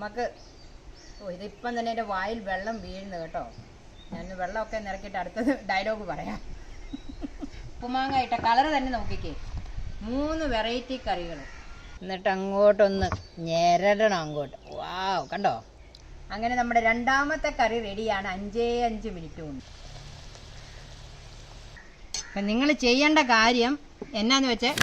നമുക്ക് ഇതിപ്പം തന്നെ എന്റെ വായിൽ വെള്ളം വീഴുന്നു കേട്ടോ. ഞാൻ വെള്ളമൊക്കെ നിറക്കിയിട്ട് അടുത്തത് ഡയലോഗ് പറയാം. ഉപ്പുമാങ്ങ ഇട്ട കളർ തന്നെ നോക്കിക്കേ. മൂന്ന് വെറൈറ്റി കറികൾ എന്നിട്ട് അങ്ങോട്ടൊന്ന് ഞെരടണം അങ്ങോട്ട്. വാവ് കണ്ടോ? അങ്ങനെ നമ്മുടെ രണ്ടാമത്തെ കറി റെഡിയാണ് അഞ്ചേ അഞ്ച് മിനിറ്റ് കൊണ്ട്. അപ്പം നിങ്ങൾ ചെയ്യേണ്ട കാര്യം എന്നാന്ന് വെച്ചാൽ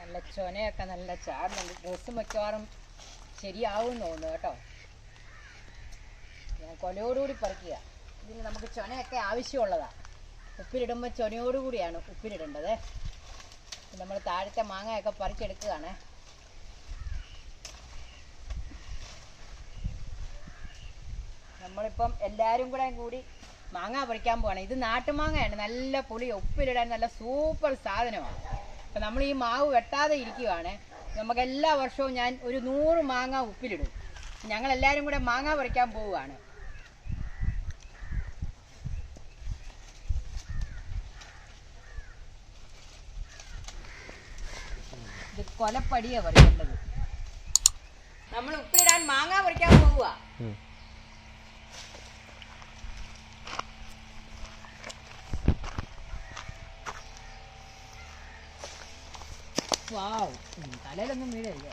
നല്ല ചൊനയൊക്കെ നല്ല ചാടുന്നുണ്ട് ഡ്രസ്സ് മിക്കവാറും ശരിയാവും തോന്നുന്നു കേട്ടോ. ഞാൻ കൊലയോടുകൂടി പറിക്കുക. ഇതിന് നമുക്ക് ചൊനയൊക്കെ ആവശ്യമുള്ളതാണ് ഉപ്പിലിടുമ്പോൾ ചൊനയോടുകൂടിയാണ് ഉപ്പിലിടേണ്ടത്. നമ്മൾ താഴത്തെ മാങ്ങയൊക്കെ പറിച്ചെടുക്കുകയാണ്. നമ്മളിപ്പം എല്ലാവരും കൂടെ കൂടി മാങ്ങ പറിക്കാൻ പോവാണ്. ഇത് നാട്ടുമാങ്ങയാണ്. നല്ല പുളി ഉപ്പിലിടാൻ നല്ല സൂപ്പർ സാധനമാണ്. നമ്മൾ ഈ മാവ് വെട്ടാതെ ഇരിക്കുവാണ്. നമുക്ക് എല്ലാ വർഷവും ഞാൻ ഒരു നൂറ് മാങ്ങ ഉപ്പിലിടും. ഞങ്ങൾ എല്ലാവരും കൂടെ മാങ്ങ പറിക്കാൻ പോവുകയാണ്. ഇത് കൊലപ്പടിയാ പറിക്കേണ്ടത്. നമ്മൾ ഉപ്പിലിടാൻ മാങ്ങ പറിക്കാൻ പോവുക. വാവ്. തലയിലൊന്നും വീഴരുത്.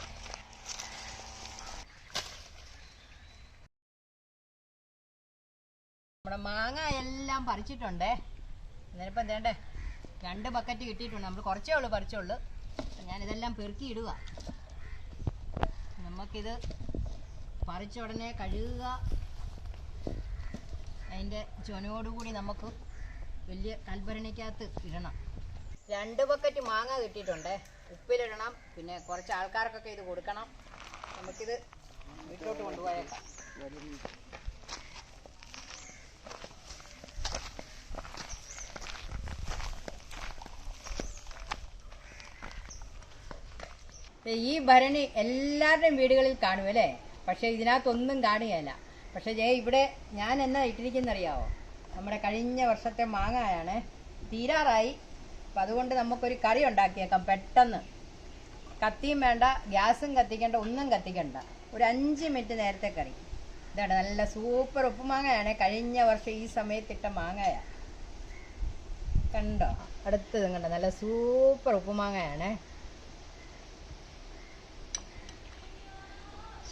നമ്മുടെ മാങ്ങ എല്ലാം പറിച്ചിട്ടുണ്ടേ. എന്നിട്ടിപ്പം എന്തേണ്ടേ രണ്ട് ബക്കറ്റ് കിട്ടിയിട്ടുണ്ട്. നമ്മൾ കുറച്ചേ ഉള്ളൂ പറിച്ചുള്ളൂ. ഞാനിതെല്ലാം പെറുക്കി ഇടുക. നമുക്കിത് പറിച്ച ഉടനെ കഴുകുക. അതിന്റെ ചുനയോടുകൂടി നമുക്ക് വലിയ കൽഭരണിക്കകത്ത് ഇടണം. രണ്ട് ബക്കറ്റ് മാങ്ങ കിട്ടിയിട്ടുണ്ട്. ഉപ്പിലിടണം പിന്നെ കുറച്ച് ആൾക്കാർക്കൊക്കെ ഇത് കൊടുക്കണം. നമുക്കിത് വീട്ടിലോട്ട് കൊണ്ടുപോയേക്കാം. ഈ ഭരണി എല്ലാവരുടെയും വീടുകളിൽ കാണും അല്ലേ? പക്ഷേ ഇതിനകത്തൊന്നും കാണുകയല്ല. പക്ഷേ ജയ ഇവിടെ ഞാൻ എന്നാ ഇട്ടിരിക്കുന്നറിയാവോ? നമ്മുടെ കഴിഞ്ഞ വർഷത്തെ മാങ്ങയാണ് തീരാറായി. അപ്പം അതുകൊണ്ട് നമുക്കൊരു കറി ഉണ്ടാക്കിയേക്കാം പെട്ടെന്ന്. കത്തിയും വേണ്ട ഗ്യാസും കത്തിക്കേണ്ട ഒന്നും കത്തിക്കണ്ട. ഒരു അഞ്ച് മിനിറ്റ് നേരത്തെ കറി. ഇതാണ് നല്ല സൂപ്പർ ഉപ്പുമാങ്ങയാണ്. കഴിഞ്ഞ വർഷം ഈ സമയത്തിട്ട മാങ്ങയാണ് കണ്ടോ? അടുത്തതും കണ്ടോ? നല്ല സൂപ്പർ ഉപ്പുമാങ്ങയാണ്.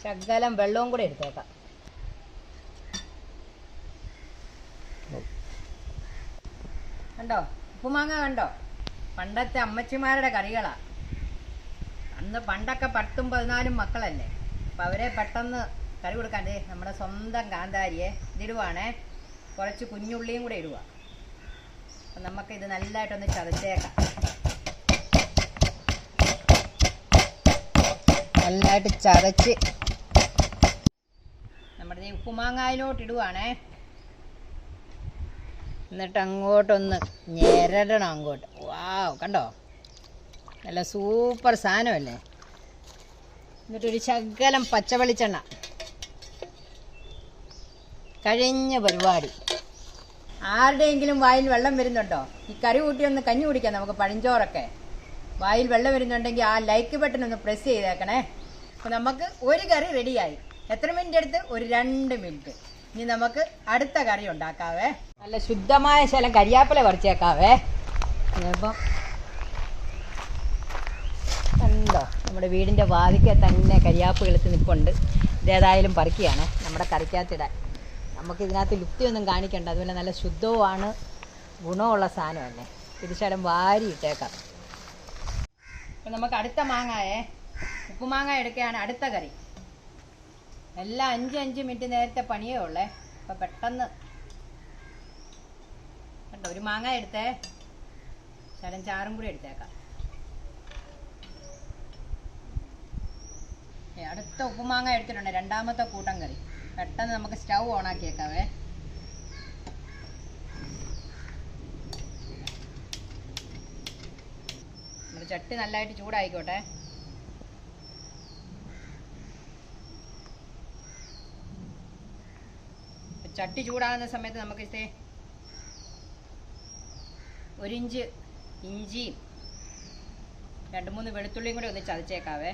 ശകലം വെള്ളവും കൂടെ എടുത്തേക്കാം. കണ്ടോ? ഉപ്പുമാങ്ങ കണ്ടോ? പണ്ടത്തെ അമ്മച്ചിമാരുടെ കറികളാ അന്ന് പണ്ടൊക്കെ പത്തും പതിനാലും മക്കളല്ലേ. അപ്പൊ അവരെ പെട്ടെന്ന് കറി കൊടുക്കാൻ നമ്മുടെ സ്വന്തം കാന്താരിയെ ഇതിടുവാണേ. കുറച്ച് കുഞ്ഞുള്ളിയും കൂടെ ഇടുക അപ്പം ഇത് നല്ലതായിട്ടൊന്ന് ചതച്ചേക്കാം. നല്ലതായിട്ട് ചതച്ച്. നമ്മുടെ ഈ ഉപ്പുമാങ്ങായിലോട്ട് ഇടുവാണേ. എന്നിട്ട് അങ്ങോട്ടൊന്ന് ഞെരടണം അങ്ങോട്ട്. വാവ് കണ്ടോ? നല്ല സൂപ്പർ സാധനമല്ലേ? എന്നിട്ടൊരു ശകലം പച്ചവെളിച്ചെണ്ണ. കഴിഞ്ഞ പരിപാടി. ആരുടെയെങ്കിലും വായിൽ വെള്ളം വരുന്നുണ്ടോ? ഈ കറി കൂട്ടി ഒന്ന് കഞ്ഞി കുടിക്കാം നമുക്ക് പഴഞ്ചോറൊക്കെ. വായിൽ വെള്ളം വരുന്നുണ്ടെങ്കിൽ ആ ലൈക്ക് ബട്ടൺ ഒന്ന് പ്രസ് ചെയ്തേക്കണേ. അപ്പോൾ നമുക്ക് ഒരു കറി റെഡിയായി. എത്ര മിനിറ്റ് എടുത്ത്? ഒരു രണ്ട് മിനിറ്റ് ഇനി നമുക്ക് അടുത്ത കറി ഉണ്ടാക്കാവേ. നല്ല ശുദ്ധമായ ശലം കരിയാപ്പില പറിച്ചേക്കാവേ. ഇപ്പം കണ്ടോ നമ്മുടെ വീടിന്റെ വാതിക്ക തന്നെ കരിയാപ്പ് കിളുത്ത് നിൽപ്പുണ്ട് ഇതേതായാലും പറിക്കുകയാണ്. നമ്മുടെ കറിക്കകത്തിടാൻ. നമുക്ക് ഇതിനകത്ത് ലുപ്തിയൊന്നും കാണിക്കണ്ട. അതുപോലെ നല്ല ശുദ്ധവുമാണ്. ഗുണമുള്ള സാധനം തന്നെ. തിരിച്ചടം വാരി ഇട്ടേക്കാം. അപ്പം നമുക്ക് അടുത്ത മാങ്ങായേ. ഉപ്പുമാങ്ങ എടുക്കുകയാണ് അടുത്ത കറി. എല്ലാം അഞ്ച് അഞ്ച് മിനിറ്റ് നേരത്തെ പണിയേ ഉള്ളേ. അപ്പം പെട്ടെന്ന്. കണ്ടോ ഒരു മാങ്ങ എടുത്തേ. ശരം ചാറും കൂടി എടുത്തേക്കാം. അടുത്ത ഉപ്പുമാങ്ങ എടുത്തിട്ടുണ്ട്. രണ്ടാമത്തെ കൂട്ടം കറി. പെട്ടെന്ന് നമുക്ക് സ്റ്റൗ ഓണാക്കിയേക്കാവേ നമ്മുടെ ചട്ടി നല്ലതായിട്ട് ചൂടായിക്കോട്ടെ. ചട്ടി ചൂടാകുന്ന സമയത്ത് നമുക്ക് ഒരിഞ്ച് ഇഞ്ചിയും രണ്ട് മൂന്ന് വെളുത്തുള്ളിയും കൂടെ ഒന്ന് ചതച്ചേക്കാവേ.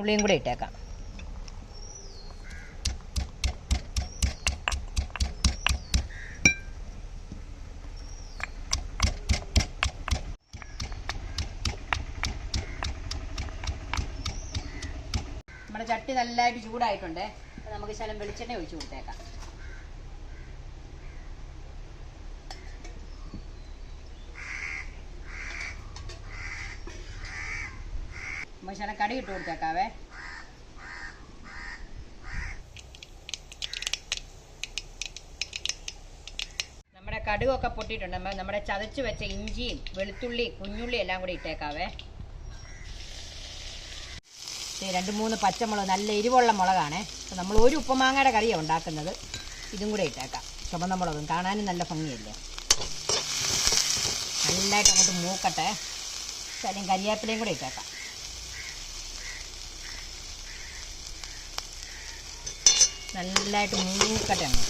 ഉള്ളിയും കൂടെ ഇട്ടേക്കാം. നമ്മുടെ ചട്ടി നല്ലതായിട്ട് ചൂടായിട്ടുണ്ട്. നമുക്ക് ശലം വെളിച്ചെണ്ണ ഒഴിച്ച് കൊടുത്തേക്കാം. ശലം കടി ഇട്ട് കൊടുത്തേക്കാവേ. നമ്മുടെ കടുകൊക്കെ പൊട്ടിയിട്ടുണ്ട്. നമ്മുടെ ചതച്ച് വെച്ച ഇഞ്ചിയും വെളുത്തുള്ളി കുഞ്ഞുള്ളി എല്ലാം കൂടി ഇട്ടേക്കാവേ. രണ്ട് മൂന്ന് പച്ചമുളക് നല്ല എരിവുള്ള മുളകാണ്. അപ്പോൾ നമ്മൾ ഒരു ഉപ്പുമാങ്ങയുടെ കറിയാണ് ഉണ്ടാക്കുന്നത്. ഇതും കൂടെ ഇട്ടേക്കാം. ചുമന്ന മുളകും. കാണാനും നല്ല ഭംഗിയല്ലേ? നല്ലതായിട്ട് അങ്ങോട്ട് മൂക്കട്ടെ. ശരിയും കരിയാപ്പിലയും കൂടെ ഇട്ടേക്കാം. നല്ലതായിട്ട് മൂക്കട്ടെ അങ്ങ്.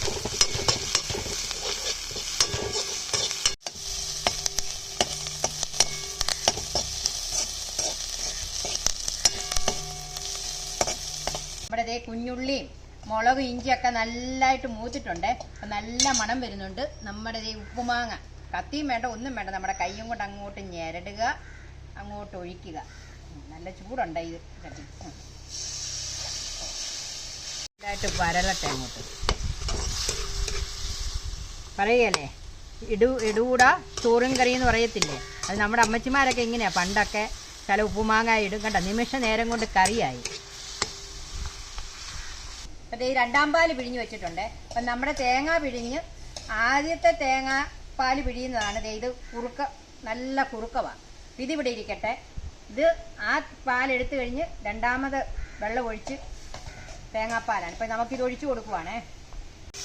നമ്മുടെ ദേ കുഞ്ഞുള്ളിയും മുളക് ഇഞ്ചിയൊക്കെ നല്ലതായിട്ട് മൂത്തിട്ടുണ്ട്. അപ്പം നല്ല മണം വരുന്നുണ്ട്. നമ്മുടെ ദേ ഉപ്പുമാങ്ങ. കത്തിയും വേണ്ട ഒന്നും വേണ്ട. നമ്മുടെ കൈയും കൊണ്ട് അങ്ങോട്ട് ഞെരടുക അങ്ങോട്ട് ഒഴിക്കുക. നല്ല ചൂടുണ്ട് ഇത്. ഉം. നല്ലതായിട്ട് വരലട്ടെ അങ്ങോട്ട്. പറയുകയല്ലേ ഇടു ഇടുകൂട ചോറും കറി എന്ന് പറയത്തില്ലേ? അത് നമ്മുടെ അമ്മച്ചിമാരൊക്കെ എങ്ങനെയാ? പണ്ടൊക്കെ ചില ഉപ്പുമാങ്ങ ഇടും. കണ്ട? നിമിഷ നേരം കൊണ്ട് കറിയായി. അതേ ഈ രണ്ടാം പാൽ പിഴിഞ്ഞ് വെച്ചിട്ടുണ്ട്. അപ്പം നമ്മുടെ തേങ്ങ പിഴിഞ്ഞ് ആദ്യത്തെ തേങ്ങ പാൽ പിഴിയുന്നതാണ്. ഇത് കുറുക്ക നല്ല കുറുക്കവാണ് ഇതിവിടെ ഇരിക്കട്ടെ. ഇത് ആ പാലെടുത്തു കഴിഞ്ഞ് രണ്ടാമത് വെള്ളം ഒഴിച്ച് തേങ്ങാപ്പാലാണ്. ഇപ്പം നമുക്കിത് ഒഴിച്ചു കൊടുക്കുവാണേ.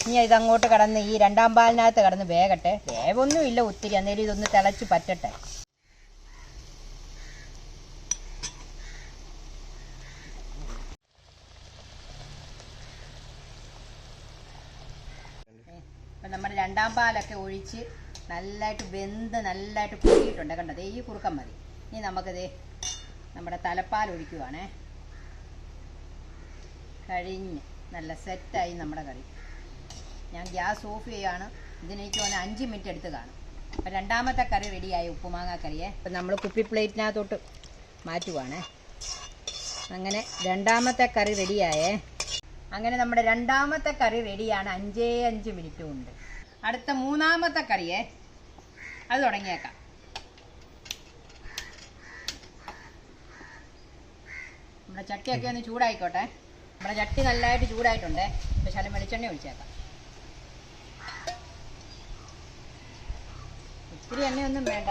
ഇനി ഇതങ്ങോട്ട് കടന്ന് ഈ രണ്ടാം പാലിനകത്ത് കടന്ന് വേകട്ടെ. വേവൊന്നും ഇല്ല ഒത്തിരി. അന്നേരം ഇതൊന്ന് തിളച്ച് പറ്റട്ടെ. നമ്മുടെ രണ്ടാം പാലൊക്കെ ഒഴിച്ച് നല്ലതായിട്ട് വെന്ത് നല്ലതായിട്ട് കുറുകിയിട്ടുണ്ട് കണ്ടത് ഈ കുറുക്കം മതി. ഇനി നമുക്കിത് നമ്മുടെ തലപ്പാൽ ഒഴിക്കുവാണേ. കഴിഞ്ഞ് നല്ല സെറ്റായി നമ്മുടെ കറി. ഞാൻ ഗ്യാസ് ഓഫ് ചെയ്യുകയാണ് ഇതിനേക്ക് വന്ന് അഞ്ച് മിനിറ്റ് എടുത്ത് കാണും. അപ്പം രണ്ടാമത്തെ കറി റെഡിയായി ഉപ്പുമാങ്ങ കറിയെ. അപ്പം നമ്മൾ കുപ്പി പ്ലേറ്റിനകത്തോട്ട് മാറ്റുവാണേ. അങ്ങനെ രണ്ടാമത്തെ കറി റെഡിയായേ. അങ്ങനെ നമ്മുടെ രണ്ടാമത്തെ കറി റെഡിയാണ്. അഞ്ചേ അഞ്ച് മിനിറ്റ് കൊണ്ട്. അടുത്ത മൂന്നാമത്തെ കറിയെ. അത് തുടങ്ങിയേക്കാം. നമ്മുടെ ചട്ടിയൊക്കെ ഒന്ന് ചൂടായിക്കോട്ടെ. നമ്മുടെ ചട്ടി നല്ലതായിട്ട് ചൂടായിട്ടുണ്ട്. പക്ഷേ അതിന് വെളിച്ചെണ്ണ ഒഴിച്ചേക്കാം. ഒത്തിരി എണ്ണയൊന്നും വേണ്ട.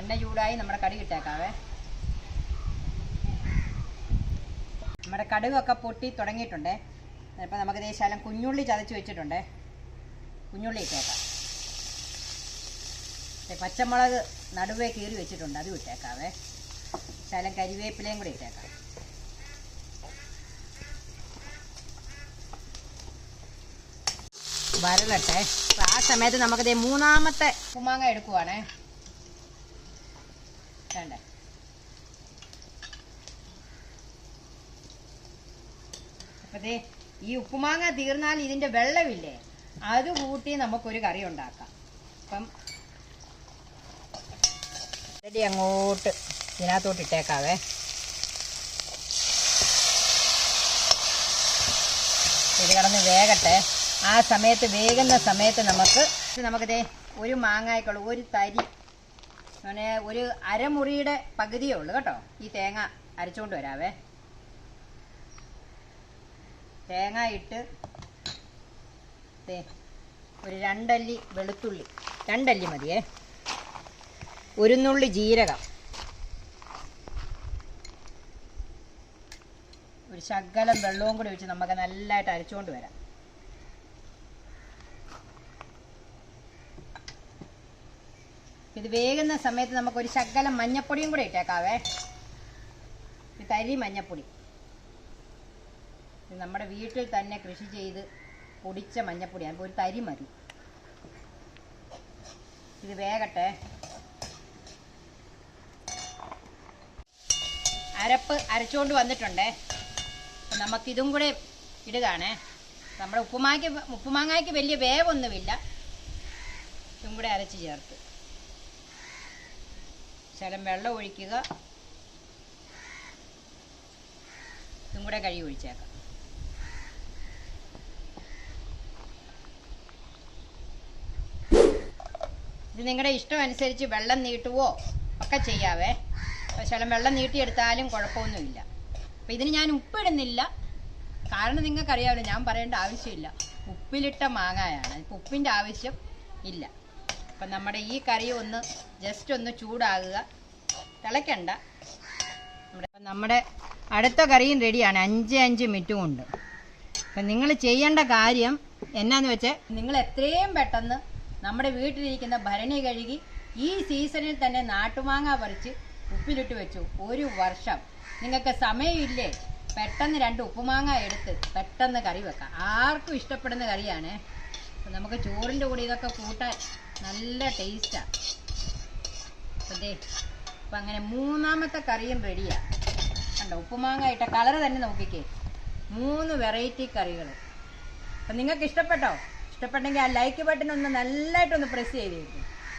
എണ്ണ ചൂടായി നമ്മുടെ കടി ഇട്ടേക്കാവേ. നമ്മുടെ കടുകൊക്കെ പൊട്ടി തുടങ്ങിയിട്ടുണ്ട്. അപ്പോൾ നമുക്ക് ദേശാലം കുഞ്ഞുള്ളി ചതച്ച് വെച്ചിട്ടുണ്ട്. കുഞ്ഞുള്ളി ഇട്ടേക്കാം. പച്ചമുളക് നടുവേ കീറി വെച്ചിട്ടുണ്ട് അതും ഇട്ടേക്കാവേ. ശലം കരിവേപ്പിലയും കൂടി ഇട്ടേക്കാം. വരലട്ടെ ആ സമയത്ത് നമുക്ക് ദേ മൂന്നാമത്തെ ഉമാങ്ങ എടുക്കുവാണേ. വേണ്ടേ? അപ്പൊ ദേ ഈ ഉപ്പുമാങ്ങ തീർന്നാൽ ഇതിന്റെ വെള്ളമില്ലേ? അത് കൂട്ടി നമുക്കൊരു കറി ഉണ്ടാക്കാം. അപ്പം റെഡി അങ്ങോട്ട്. ഇതിനകത്തോട്ട് ഇട്ടേക്കാവേ. ഇത് കിടന്ന് വേകട്ടെ. ആ സമയത്ത് വേകുന്ന സമയത്ത് നമുക്ക് ഇത് നമുക്ക് ദേ ഒരു മാങ്ങായ്ക്കുള്ള ഒരു തരി അങ്ങനെ ഒരു അരമുറിയുടെ പകുതിയേ ഉള്ളൂ കേട്ടോ. ഈ തേങ്ങ അരച്ചുകൊണ്ട് വരാവേ. തേങ്ങ ഇട്ട് ഒരു രണ്ടല്ലി വെളുത്തുള്ളി. രണ്ടല്ലി മതിയേ. ഒരു നുള്ളി ജീരകം. ഒരു ശകലം വെള്ളവും കൂടി വെച്ച് നമുക്ക് നല്ലതായിട്ട് അരച്ചുകൊണ്ട് വരാം. ഇത് വേകുന്ന സമയത്ത് നമുക്ക് ഒരു ശകലം മഞ്ഞപ്പൊടിയും കൂടി ഇട്ടേക്കാവേ. തരി മഞ്ഞപ്പൊടി. നമ്മുടെ വീട്ടിൽ തന്നെ കൃഷി ചെയ്ത് പൊടിച്ച മഞ്ഞപ്പൊടിയാണ്. ഒരു തരി മതി. ഇത് വേകട്ടെ. അരപ്പ് അരച്ചുകൊണ്ട് വന്നിട്ടുണ്ടേ. അപ്പം നമുക്കിതും കൂടെ ഇടുകയാണേ. നമ്മുടെ ഉപ്പുമാങ്ങയ്ക്ക് ഉപ്പുമാങ്ങായ്ക്ക് വലിയ വേവൊന്നുമില്ല. ഇതും കൂടെ അരച്ച് ചേർത്ത്. ശകലം വെള്ളം ഒഴിക്കുക. ഇതും കൂടെ കഴുകി ഒഴിച്ചേക്കാം. ഇത് നിങ്ങളുടെ ഇഷ്ടം അനുസരിച്ച് വെള്ളം നീട്ടുവോ ഒക്കെ ചെയ്യാവേ. ശകലം വെള്ളം നീട്ടിയെടുത്താലും കുഴപ്പമൊന്നുമില്ല. അപ്പം ഇതിന് ഞാൻ ഉപ്പിടുന്നില്ല. കാരണം നിങ്ങൾക്കറിയാമല്ലോ ഞാൻ പറയേണ്ട ആവശ്യമില്ല. ഉപ്പിലിട്ട മാങ്ങായാണ്. ഇപ്പം ഉപ്പിന്റെ ആവശ്യം ഇല്ല. അപ്പം നമ്മുടെ ഈ കറി ഒന്ന് ജസ്റ്റ് ഒന്ന് ചൂടാകുക. തിളയ്ക്കണ്ട. നമ്മുടെ അടുത്ത കറിയും റെഡിയാണ്. അഞ്ച് അഞ്ച് മിനിറ്റ് കൊണ്ട് അപ്പം നിങ്ങൾ ചെയ്യേണ്ട കാര്യം എന്നാന്ന് വെച്ചാൽ നിങ്ങൾ എത്രയും പെട്ടെന്ന് നമ്മുടെ വീട്ടിലിരിക്കുന്ന ഭരണി കഴുകി ഈ സീസണിൽ തന്നെ നാട്ടുമാങ്ങ പറിച്ച് ഉപ്പിലിട്ട് വെച്ചു. ഒരു വർഷം. നിങ്ങൾക്ക് സമയമില്ലേ? പെട്ടെന്ന് രണ്ട് ഉപ്പുമാങ്ങ എടുത്ത് പെട്ടെന്ന് കറി വെക്കാം. ആർക്കും ഇഷ്ടപ്പെടുന്ന കറിയാണ്. നമുക്ക് ചോറിന്റെ കൂടെ ഇതൊക്കെ കൂട്ടാൻ നല്ല ടേസ്റ്റാണ് അപ്പം ദേ അപ്പം അങ്ങനെ മൂന്നാമത്തെ കറിയും റെഡിയാണ് കണ്ടോ? ഉപ്പുമാങ്ങ ഇട്ട കളർ തന്നെ നോക്കിക്കേ മൂന്ന് വെറൈറ്റി കറികൾ അപ്പം നിങ്ങൾക്ക് ഇഷ്ടപ്പെട്ടോ? ഇഷ്ടപ്പെട്ടെങ്കിൽ ആ ലൈക്ക് ബട്ടൺ ഒന്ന് നല്ലതായിട്ടൊന്ന് പ്രസ് ചെയ്തേക്കും.